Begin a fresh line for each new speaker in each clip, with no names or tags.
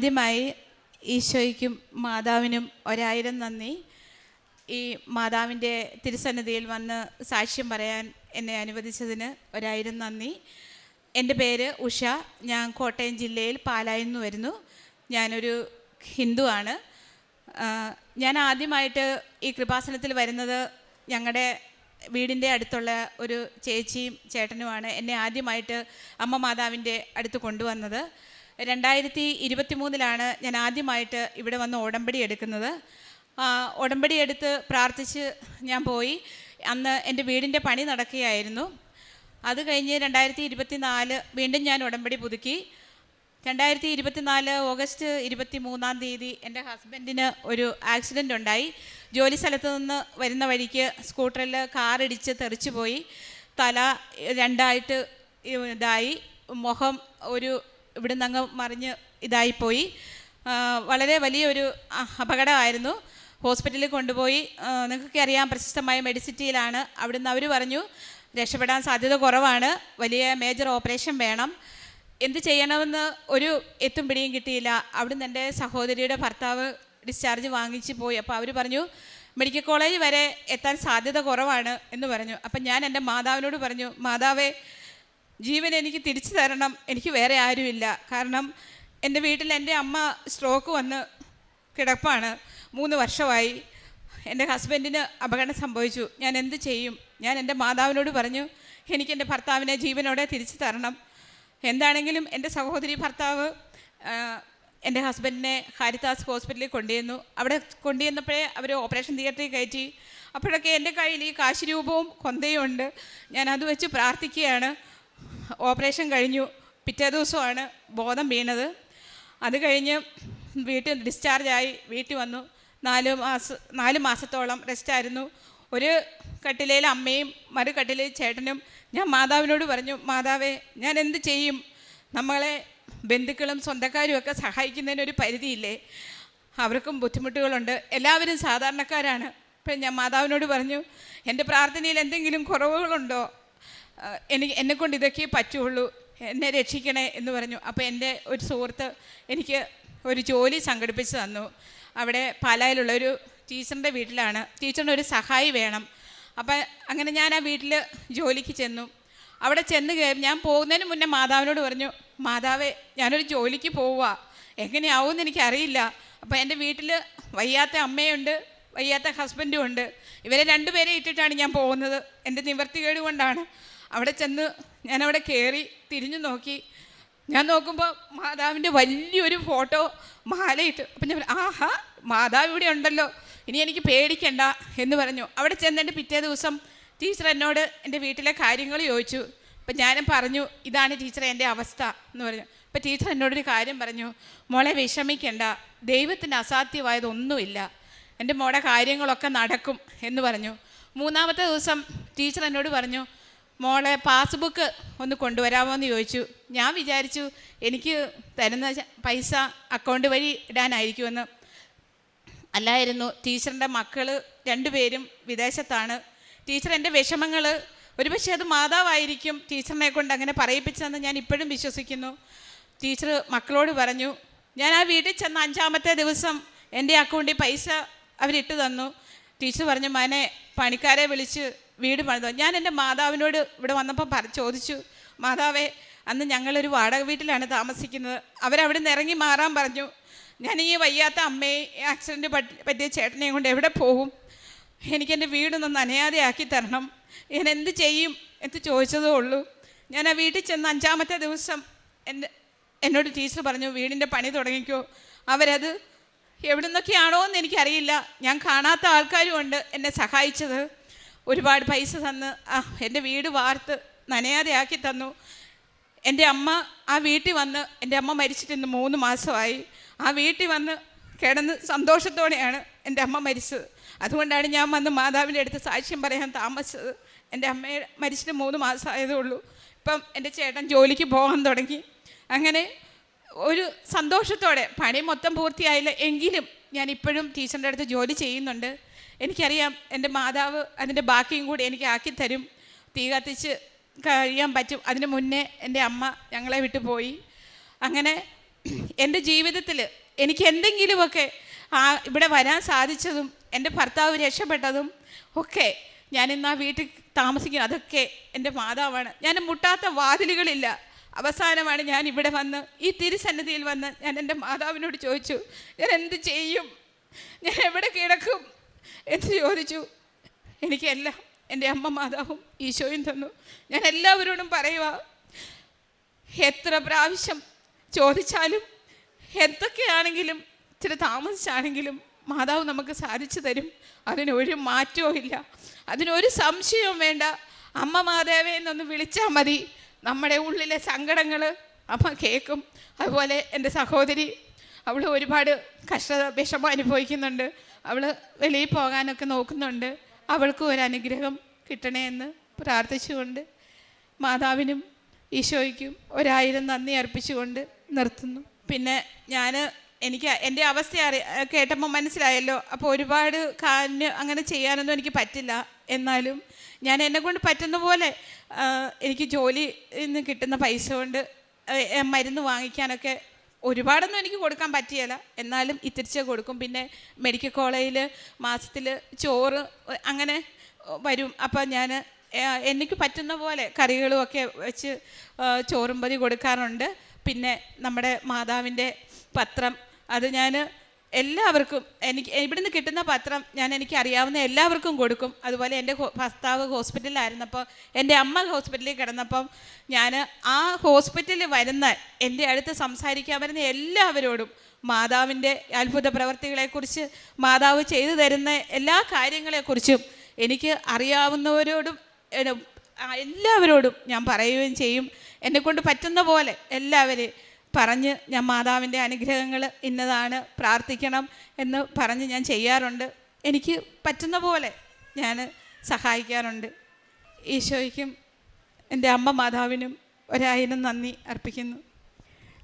ആദ്യമായി ഈശോയ്ക്കും മാതാവിനും ഒരായിരം നന്ദി. ഈ മാതാവിന്റെ തിരുസന്നിധിയിൽ വന്ന് സാക്ഷ്യം പറയാൻ എന്നെ അനുവദിച്ചതിന് ഒരായിരം നന്ദി. എന്റെ പേര് ഉഷ. ഞാൻ കോട്ടയം ജില്ലയിൽ പാലായിൽ നിന്ന് വരുന്നു. ഞാനൊരു ഹിന്ദുവാണ് ഞാൻ ആദ്യമായിട്ട് ഈ കൃപാസനത്തിൽ വരുന്നത് ഞങ്ങളുടെ വീടിന്റെ അടുത്തുള്ള ഒരു ചേച്ചിയും ചേട്ടനുമാണ് എന്നെ ആദ്യമായിട്ട് അമ്മ മാതാവിന്റെ അടുത്ത് കൊണ്ടുവന്നത്. രണ്ടായിരത്തി ഇരുപത്തി മൂന്നിലാണ് ഞാൻ ആദ്യമായിട്ട് ഇവിടെ വന്ന് ഉടമ്പടി എടുക്കുന്നത്. ഉടമ്പടി എടുത്ത് പ്രാർത്ഥിച്ച് ഞാൻ പോയി. അന്ന് എന്റെ വീടിന്റെ പണി നടക്കുകയായിരുന്നു. അത് കഴിഞ്ഞ് രണ്ടായിരത്തി ഇരുപത്തി നാല് വീണ്ടും ഞാൻ ഉടമ്പടി പുതുക്കി. രണ്ടായിരത്തി ഇരുപത്തിനാല് ഓഗസ്റ്റ് ഇരുപത്തി മൂന്നാം തീയതി എന്റെ ഹസ്ബൻഡിന് ഒരു ആക്സിഡന്റ് ഉണ്ടായി. ജോലി സ്ഥലത്ത് നിന്ന് വരുന്ന വഴിക്ക് സ്കൂട്ടറിൽ കാറിടിച്ച് തെറിച്ചു പോയി തല രണ്ടായിട്ട് ഇതായി. മുഖം ഒരു ഇവിടുന്ന് അങ്ങ് മറിഞ്ഞ് ഇതായിപ്പോയി. വളരെ വലിയൊരു അപകടമായിരുന്നു. ഹോസ്പിറ്റലിൽ കൊണ്ടുപോയി. നിങ്ങൾക്ക് അറിയാം പ്രശസ്തമായ മെഡിസിറ്റിയിലാണ്. അവിടുന്ന് അവർ പറഞ്ഞു രക്ഷപ്പെടാൻ സാധ്യത കുറവാണ്. വലിയ മേജർ ഓപ്പറേഷൻ വേണം. എന്ത് ചെയ്യണമെന്ന് ഒരു എത്തും പിടിയും കിട്ടിയില്ല. അവിടുന്ന് എന്റെ സഹോദരിയുടെ ഭർത്താവ് ഡിസ്ചാർജ് വാങ്ങിച്ച് പോയി. അപ്പോൾ അവർ പറഞ്ഞു മെഡിക്കൽ കോളേജ് വരെ എത്താൻ സാധ്യത കുറവാണ് എന്ന് പറഞ്ഞു. അപ്പം ഞാൻ എന്റെ മാതാവിനോട് പറഞ്ഞു മാതാവേ ജീവൻ എനിക്ക് തിരിച്ചു തരണം. എനിക്ക് വേറെ ആരുമില്ല. കാരണം എന്റെ വീട്ടിൽ എന്റെ അമ്മ സ്ട്രോക്ക് വന്ന് കിടപ്പാണ്. മൂന്ന് വർഷമായി. എന്റെ ഹസ്ബൻഡിന് അപകടം സംഭവിച്ചു. ഞാൻ എന്ത് ചെയ്യും? ഞാൻ എന്റെ മാതാവിനോട് പറഞ്ഞു എനിക്ക് എന്റെ ഭർത്താവിനെ ജീവനോടെ തിരിച്ചു തരണം. എന്താണെങ്കിലും എന്റെ സഹോദരി ഭർത്താവ് എന്റെ ഹസ്ബൻഡിനെ ഹാരിദാസ് ഹോസ്പിറ്റലിൽ കൊണ്ടുവന്നു അവിടെ കൊണ്ടുവന്നപ്പോഴേ അവർ ഓപ്പറേഷൻ തിയേറ്ററിൽ കയറ്റി. അപ്പോഴൊക്കെ എന്റെ കയ്യിൽ ഈ കാശ് രൂപവും കൊന്തയും ഉണ്ട്. ഞാൻ അത് വെച്ച് പ്രാർത്ഥിക്കുകയാണ്. ഓപ്പറേഷൻ കഴിഞ്ഞു. പിറ്റേ ദിവസമാണ് ബോധം വീണത്. അത് കഴിഞ്ഞ് വീട്ടിൽ ഡിസ്ചാർജായി വീട്ടിൽ വന്നു. നാല് മാസം നാല് മാസത്തോളം റെസ്റ്റ് ആയിരുന്നു. ഒരു കട്ടിലയിൽ അമ്മയും മറു കട്ടിലയിൽ ചേട്ടനും ഞാൻ മാതാവിനോട് പറഞ്ഞു മാതാവേ ഞാൻ എന്ത് ചെയ്യും? നമ്മളെ ബന്ധുക്കളും സ്വന്തക്കാരും ഒക്കെ സഹായിക്കുന്നതിന് ഒരു പരിധിയില്ലേ? അവർക്കും ബുദ്ധിമുട്ടുകളുണ്ട്. എല്ലാവരും സാധാരണക്കാരാണ്. ഇപ്പം ഞാൻ മാതാവിനോട് പറഞ്ഞു എന്റെ പ്രാർത്ഥനയിൽ എന്തെങ്കിലും കുറവുകളുണ്ടോ? എനിക്ക് എന്നെക്കൊണ്ട് ഇതൊക്കെ പറ്റുള്ളൂ എന്നെ രക്ഷിക്കണേ എന്ന് പറഞ്ഞു. അപ്പോൾ എന്റെ ഒരു സുഹൃത്ത് എനിക്ക് ഒരു ജോലി സംഘടിപ്പിച്ച് തന്നു. അവിടെ പാലായിലുള്ള ഒരു ടീച്ചറിന്റെ വീട്ടിലാണ്. ടീച്ചറിന്റെ ഒരു സഹായി വേണം. അപ്പം അങ്ങനെ ഞാൻ ആ വീട്ടിൽ ജോലിക്ക് ചെന്നു. അവിടെ ചെന്ന് കയറി ഞാൻ പോകുന്നതിന് മുന്നേ മാതാവിനോട് പറഞ്ഞു മാതാവേ ഞാനൊരു ജോലിക്ക് പോവുക എങ്ങനെയാവുമെന്ന് എനിക്കറിയില്ല. അപ്പോൾ എന്റെ വീട്ടിൽ വയ്യാത്ത അമ്മയുണ്ട് വയ്യാത്ത ഹസ്ബൻഡും ഉണ്ട്. ഇവരെ രണ്ടുപേരെ ഇട്ടിട്ടാണ് ഞാൻ പോകുന്നത്. എന്റെ നിവർത്തികേട് കൊണ്ടാണ്. അവിടെ ചെന്ന് ഞാനവിടെ കയറി തിരിഞ്ഞു നോക്കി. ഞാൻ നോക്കുമ്പോൾ മാതാവിന്റെ വലിയൊരു ഫോട്ടോ മാലയിട്ട്. അപ്പം ഞാൻ ആഹാ മാതാവ് ഇവിടെ ഉണ്ടല്ലോ. ഇനി എനിക്ക് പേടിക്കണ്ട എന്ന് പറഞ്ഞു. അവിടെ ചെന്നിട്ട് പിറ്റേ ദിവസം ടീച്ചർ എന്നോട് എന്റെ വീട്ടിലെ കാര്യങ്ങൾ ചോദിച്ചു. അപ്പം ഞാനും പറഞ്ഞു ഇതാണ് ടീച്ചറെ എന്റെ അവസ്ഥ എന്ന് പറഞ്ഞു. അപ്പം ടീച്ചർ എന്നോടൊരു കാര്യം പറഞ്ഞു മോളെ വിഷമിക്കണ്ട ദൈവത്തിന് അസാധ്യമായതൊന്നുമില്ല. എന്റെ മോളെ കാര്യങ്ങളൊക്കെ നടക്കും എന്ന് പറഞ്ഞു. മൂന്നാമത്തെ ദിവസം ടീച്ചർ എന്നോട് പറഞ്ഞു മോളെ പാസ്ബുക്ക് ഒന്ന് കൊണ്ടുവരാമോ എന്ന് ചോദിച്ചു. ഞാൻ വിചാരിച്ചു എനിക്ക് തരുന്ന പൈസ അക്കൗണ്ട് വഴി ഇടാനായിരിക്കുമെന്ന്. അല്ലായിരുന്നു ടീച്ചറിന്റെ മക്കൾ രണ്ടുപേരും വിദേശത്താണ്. ടീച്ചർ എന്റെ വിഷമങ്ങൾ ഒരുപക്ഷെ അത് മാതാവായിരിക്കും ടീച്ചറിനെ കൊണ്ട് അങ്ങനെ പറയിപ്പിച്ചതെന്ന് ഞാൻ ഇപ്പോഴും വിശ്വസിക്കുന്നു. ടീച്ചർ മക്കളോട് പറഞ്ഞു ഞാൻ ആ വീട്ടിൽ ചെന്ന അഞ്ചാമത്തെ ദിവസം എന്റെ അക്കൗണ്ടിൽ പൈസ അവരിട്ട് തന്നു. ടീച്ചർ പറഞ്ഞു മനെ പണിക്കാരെ വിളിച്ച് വീട് പണിത്. ഞാൻ എന്റെ മാതാവിനോട് ഇവിടെ വന്നപ്പോൾ പറ ചോദിച്ചു മാതാവേ അന്ന് ഞങ്ങളൊരു വാടക വീട്ടിലാണ് താമസിക്കുന്നത്. അവരവിടെ നിന്ന് ഇറങ്ങി മാറാൻ പറഞ്ഞു. ഞാൻ ഈ വയ്യാത്ത അമ്മയെ ആക്സിഡന്റ് പറ്റിയ ചേട്ടനെയും കൊണ്ട് എവിടെ പോകും? എനിക്കെന്റെ വീടൊന്ന് നനയാതെ ആക്കി തരണം. ഞാൻ എന്ത് ചെയ്യും? എന്ന് ചോദിച്ചതേ ഉള്ളൂ. ഞാൻ ആ വീട്ടിൽ ചെന്ന് അഞ്ചാമത്തെ ദിവസം എന്റെ എന്നോട് ടീച്ചർ പറഞ്ഞു വീടിന്റെ പണി തുടങ്ങിക്കോ. അവരത് എവിടെ നിന്നൊക്കെയാണോ എന്ന് എനിക്കറിയില്ല. ഞാൻ കാണാത്ത ആൾക്കാരുമുണ്ട് എന്നെ സഹായിച്ചത്. ഒരുപാട് പൈസ തന്ന് എന്റെ വീട് വാർത്ത് നനയാതെ ആക്കി തന്നു. എന്റെ അമ്മ ആ വീട്ടിൽ വന്ന് എന്റെ അമ്മ മരിച്ചിട്ട് ഇന്ന് മൂന്ന് മാസമായി. ആ വീട്ടിൽ വന്ന് കിടന്ന് സന്തോഷത്തോടെയാണ് എന്റെ അമ്മ മരിച്ചത്. അതുകൊണ്ടാണ് ഞാൻ വന്ന് മാതാവിന്റെ അടുത്ത് സാക്ഷ്യം പറയാൻ താമസിച്ചത്. എന്റെ അമ്മയെ മരിച്ചിട്ട് മൂന്ന് മാസമായതേ ഉള്ളൂ. ഇപ്പം എന്റെ ചേട്ടൻ ജോലിക്ക് പോകാൻ തുടങ്ങി. അങ്ങനെ ഒരു സന്തോഷത്തോടെ പണി മൊത്തം പൂർത്തിയായില്ല എങ്കിലും ഞാൻ ഇപ്പോഴും ടീച്ചറിന്റെ അടുത്ത് ജോലി ചെയ്യുന്നുണ്ട്. എനിക്കറിയാം എന്റെ മാതാവ് അതിന്റെ ബാക്കിയും കൂടി എനിക്ക് ആക്കി തരും. തീ കത്തിച്ച് കഴിയാൻ പറ്റും. അതിന് മുന്നേ എന്റെ അമ്മ ഞങ്ങളെ വിട്ടു പോയി. അങ്ങനെ എന്റെ ജീവിതത്തിൽ എനിക്ക് എന്തെങ്കിലുമൊക്കെ ആ ഇവിടെ വരാൻ സാധിച്ചതും എന്റെ ഭർത്താവ് രക്ഷപ്പെട്ടതും ഒക്കെ ഞാനിന്ന് ആ വീട്ടിൽ താമസിക്കുന്നത് അതൊക്കെ എന്റെ മാതാവാണ്. ഞാൻ മുട്ടാത്ത വാതിലുകളില്ല. അവസാനമാണ് ഞാൻ ഇവിടെ വന്ന് ഈ തിരുസന്നിധിയിൽ വന്ന് ഞാൻ എന്റെ മാതാവിനോട് ചോദിച്ചു ഞാൻ എന്ത് ചെയ്യും? ഞാൻ എവിടെ കിടക്കും? എന്ന് ചോദിച്ചു. എനിക്കെല്ലാം എന്റെ അമ്മ മാതാവും ഈശോയും തന്നു. ഞാൻ എല്ലാവരോടും പറയുക എത്ര പ്രാവശ്യം ചോദിച്ചാലും എന്തൊക്കെയാണെങ്കിലും ഇച്ചിരി താമസിച്ചാണെങ്കിലും മാതാവ് നമുക്ക് സാധിച്ചു തരും. അതിനൊരു മാറ്റവും ഇല്ല. അതിനൊരു സംശയവും വേണ്ട. അമ്മ മാതാവേ എന്നൊന്ന് വിളിച്ചാൽ മതി. നമ്മുടെ ഉള്ളിലെ സങ്കടങ്ങൾ അമ്മ കേൾക്കും. അതുപോലെ എന്റെ സഹോദരി അവൾ ഒരുപാട് കഷ്ട വിഷമം അനുഭവിക്കുന്നുണ്ട്. അവൾ വെളിയിൽ പോകാനൊക്കെ നോക്കുന്നുണ്ട്. അവൾക്കും ഒരു അനുഗ്രഹം കിട്ടണേ എന്ന് പ്രാർത്ഥിച്ചുകൊണ്ട് മാതാവിനും ഈശോയ്ക്കും ഒരായിരം നന്ദി അർപ്പിച്ചുകൊണ്ട് നിർത്തുന്നു. പിന്നെ ഞാൻ എനിക്ക് എന്റെ അവസ്ഥ അറി കേട്ടപ്പോൾ മനസ്സിലായല്ലോ. അപ്പോൾ ഒരുപാട് കാലിന് അങ്ങനെ ചെയ്യാനൊന്നും എനിക്ക് പറ്റില്ല. എന്നാലും ഞാൻ എന്നെ കൊണ്ട് പറ്റുന്ന പോലെ എനിക്ക് ജോലി നിന്ന് കിട്ടുന്ന പൈസ കൊണ്ട് മരുന്ന് വാങ്ങിക്കാനൊക്കെ ഒരുപാടൊന്നും എനിക്ക് കൊടുക്കാൻ പറ്റിയല്ല. എന്നാലും ഇത്തിരിച്ച് കൊടുക്കും. പിന്നെ മെഡിക്കൽ കോളേജിൽ മാസത്തിൽ ചോറ് അങ്ങനെ വരും. അപ്പം ഞാൻ എനിക്ക് പറ്റുന്ന പോലെ കറികളും ഒക്കെ വെച്ച് ചോറും പതി കൊടുക്കാറുണ്ട്. പിന്നെ നമ്മുടെ മാതാവിന്റെ പത്രം അത് ഞാൻ എല്ലാവർക്കും എനിക്ക് ഇവിടുന്ന് കിട്ടുന്ന പത്രം ഞാൻ എനിക്ക് അറിയാവുന്ന എല്ലാവർക്കും കൊടുക്കും. അതുപോലെ എന്റെ ഭർത്താവ് ഹോസ്പിറ്റലിലായിരുന്നപ്പോൾ എന്റെ അമ്മ ഹോസ്പിറ്റലിൽ കിടന്നപ്പം ഞാൻ ആ ഹോസ്പിറ്റലിൽ വരുന്ന എന്റെ അടുത്ത് സംസാരിക്കാൻ വരുന്ന എല്ലാവരോടും മാതാവിന്റെ അത്ഭുത പ്രവർത്തികളെക്കുറിച്ച് മാതാവ് ചെയ്തു തരുന്ന എല്ലാ കാര്യങ്ങളെക്കുറിച്ചും എനിക്ക് അറിയാവുന്നവരോടും എല്ലാവരോടും ഞാൻ പറയുകയും ചെയ്യും. എന്നെക്കൊണ്ട് പറ്റുന്ന പോലെ എല്ലാവരെയും പറഞ്ഞ് ഞാൻ മാതാവിന്റെ അനുഗ്രഹങ്ങൾ ഇന്നതാണ് പ്രാർത്ഥിക്കണം എന്ന് പറഞ്ഞ് ഞാൻ ചെയ്യാറുണ്ട്. എനിക്ക് പറ്റുന്ന പോലെ ഞാൻ സഹായിക്കാറുണ്ട്. ഈശോയ്ക്കും എന്റെ അമ്മ മാതാവിനും ഒരായിരം നന്ദി അർപ്പിക്കുന്നു.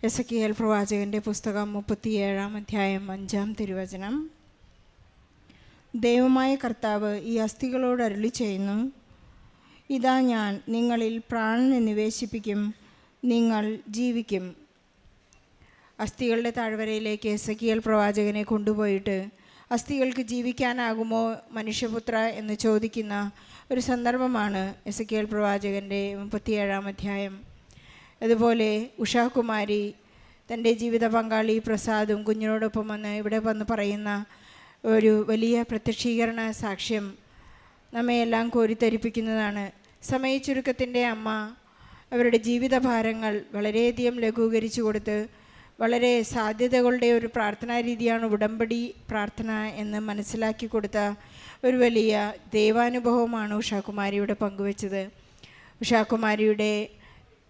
എസ് കെ എൽ പ്രവാചകന്റെ പുസ്തകം മുപ്പത്തിയേഴാം അധ്യായം അഞ്ചാം തിരുവചനം. ദൈവമായ കർത്താവ് ഈ അസ്ഥികളോട് അരുളി ചെയ്യുന്നു. ഇതാ ഞാൻ നിങ്ങളിൽ പ്രാണനെ നിവേശിപ്പിക്കും നിങ്ങൾ ജീവിക്കും. അസ്ഥികളുടെ താഴ്വരയിലേക്ക് എസക്കിയൽ പ്രവാചകനെ കൊണ്ടുപോയിട്ട് അസ്ഥികൾക്ക് ജീവിക്കാനാകുമോ മനുഷ്യപുത്ര എന്ന് ചോദിക്കുന്ന ഒരു സന്ദർഭമാണ് എസക്കിയൽ പ്രവാചകന്റെ മുപ്പത്തിയേഴാം അധ്യായം. അതുപോലെ ഉഷാകുമാരി തന്റെ ജീവിത പങ്കാളി പ്രസാദും കുഞ്ഞിനോടൊപ്പം വന്ന് ഇവിടെ വന്ന് പറയുന്ന ഒരു വലിയ പ്രത്യക്ഷീകരണ സാക്ഷ്യം നമ്മയെല്ലാം കോരിത്തരിപ്പിക്കുന്നതാണ്. സമയച്ചുരുക്കത്തിന്റെ അമ്മ അവരുടെ ജീവിതഭാരങ്ങൾ വളരെയധികം ലഘൂകരിച്ചു കൊടുത്ത് വളരെ സാധ്യതകളുടെ ഒരു പ്രാർത്ഥനാ രീതിയാണ് ഉടമ്പടി പ്രാർത്ഥന എന്ന് മനസ്സിലാക്കി കൊടുത്ത ഒരു വലിയ ദൈവാനുഭവമാണ് ഉഷാകുമാരിയുടെ പങ്കുവച്ചത്. ഉഷാകുമാരിയുടെ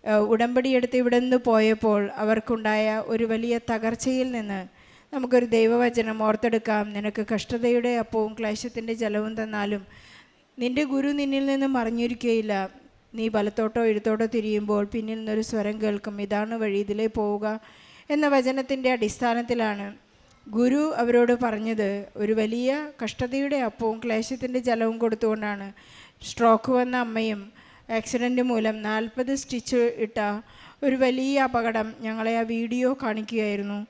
ഉടമ്പടി ഉടമ്പടിയെടുത്ത് ഇവിടെ നിന്ന് പോയപ്പോൾ അവർക്കുണ്ടായ ഒരു വലിയ തകർച്ചയിൽ നിന്ന് നമുക്കൊരു ദൈവവചനം ഓർത്തെടുക്കാം. നിനക്ക് കഷ്ടതയുടെ അപ്പവും ക്ലേശത്തിന്റെ ജലവും തന്നാലും നിന്റെ ഗുരു നിന്നിൽ നിന്ന് മറിഞ്ഞിരിക്കുകയില്ല നീ വലത്തോട്ടോ എഴുത്തോട്ടോ തിരിയുമ്പോൾ പിന്നിൽ നിന്നൊരു സ്വരം കേൾക്കും. ഇതാണ് വഴി ഇതിലേ പോവുക. എന്ന വചനത്തിന്റെ അടിസ്ഥാനത്തിലാണ് ഗുരു അവരോട് പറഞ്ഞത് ഒരു വലിയ കഷ്ടതയുടെ അപ്പവും ക്ലേശത്തിന്റെ ജലവും കൊടുത്തുകൊണ്ടാണ് സ്ട്രോക്ക് വന്ന അമ്മയും ആക്സിഡന്റ് മൂലം നാൽപ്പത് സ്റ്റിച്ച് ഇട്ട ഒരു വലിയ അപകടം ഞങ്ങളെ ആ വീഡിയോ കാണിക്കുകയായിരുന്നു.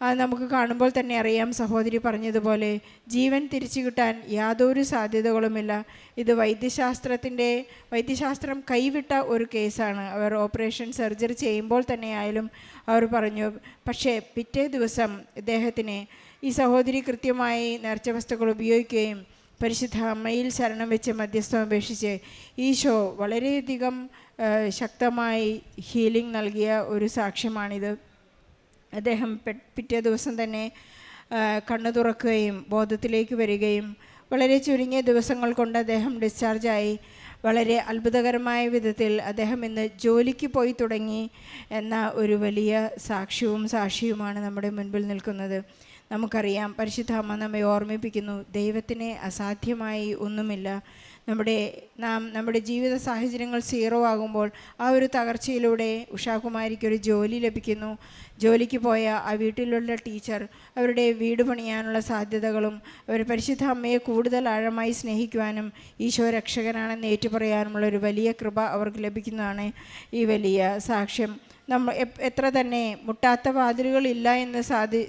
നമുക്ക് കാണുമ്പോൾ തന്നെ അറിയാം സഹോദരി പറഞ്ഞതുപോലെ ജീവൻ തിരിച്ചു കിട്ടാൻ യാതൊരു സാധ്യതകളുമില്ല. ഇത് വൈദ്യശാസ്ത്രത്തിന്റെ വൈദ്യശാസ്ത്രം കൈവിട്ട ഒരു കേസാണ്. അവർ ഓപ്പറേഷൻ സർജറി ചെയ്യുമ്പോൾ തന്നെ ആയാലും അവർ പറഞ്ഞു പക്ഷേ പിറ്റേ ദിവസം ഇദ്ദേഹത്തിന് ഈ സഹോദരി കൃത്യമായി നേർച്ച വസ്തുക്കൾ ഉപയോഗിക്കുകയും പരിശുദ്ധ അമ്മയിൽ ശരണം വെച്ച് മധ്യസ്ഥം അപേക്ഷിച്ച് ഈശോ വളരെയധികം ശക്തമായി ഹീലിംഗ് നൽകിയ ഒരു സാക്ഷ്യമാണിത്. അദ്ദേഹം പിറ്റേ ദിവസം തന്നെ കണ്ണു തുറക്കുകയും ബോധത്തിലേക്ക് വരികയും വളരെ ചുരുങ്ങിയ ദിവസങ്ങൾ കൊണ്ട് അദ്ദേഹം ഡിസ്ചാർജായി വളരെ അത്ഭുതകരമായ വിധത്തിൽ അദ്ദേഹം ഇന്ന് ജോലിക്ക് പോയി തുടങ്ങി എന്ന ഒരു വലിയ സാക്ഷ്യവും സാക്ഷിയുമാണ് നമ്മുടെ മുൻപിൽ നിൽക്കുന്നത്. നമുക്കറിയാം പരിശുദ്ധ അമ്മ നമ്മെ ഓർമ്മിപ്പിക്കുന്നു ദൈവത്തിന് അസാധ്യമായി ഒന്നുമില്ല. നമ്മുടെ നാം നമ്മുടെ ജീവിത സാഹചര്യങ്ങൾ സീറോ ആകുമ്പോൾ ആ ഒരു തകർച്ചയിലൂടെ ഉഷാകുമാരിക്ക് ഒരു ജോലി ലഭിക്കുന്നു. ജോലിക്ക് പോയ ആ വീട്ടിലുള്ള ടീച്ചർ അവരുടെ വീട് പണിയാനുള്ള സാധ്യതകളും അവർ പരിശുദ്ധ അമ്മയെ കൂടുതൽ ആഴമായി സ്നേഹിക്കുവാനും ഈശോ രക്ഷകനാണെന്ന് ഏറ്റുപറയാനുമുള്ള ഒരു വലിയ കൃപ അവർക്ക് ലഭിക്കുന്നതാണ് ഈ വലിയ സാക്ഷ്യം. നമ്മൾ എത്ര തന്നെ മുട്ടാത്ത വാതിലുകളില്ല എന്ന് സാധി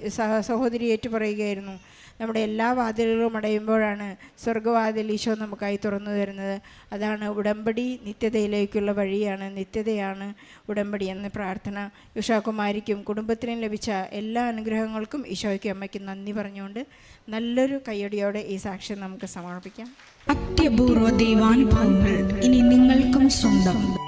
സഹോദരി ഏറ്റു പറയുകയായിരുന്നു നമ്മുടെ എല്ലാ വാതിലുകളും അടയുമ്പോഴാണ് സ്വർഗവാതിൽ ഈശോ നമുക്കായി തുറന്നു തരുന്നത്. അതാണ് ഉടമ്പടി നിത്യതയിലേക്കുള്ള വഴിയാണ് നിത്യതയാണ് ഉടമ്പടി എന്ന പ്രാർത്ഥന. ഉഷാകുമാരിക്കും കുടുംബത്തിനും ലഭിച്ച എല്ലാ അനുഗ്രഹങ്ങൾക്കും ഈശോയ്ക്കും അമ്മയ്ക്ക് നന്ദി പറഞ്ഞുകൊണ്ട് നല്ലൊരു കയ്യടിയോടെ ഈ സാക്ഷ്യം നമുക്ക് സമർപ്പിക്കാം.
അത്യപൂർവ ദൈവാനുഭവങ്ങൾ ഇനി നിങ്ങൾക്കും സ്വന്തം.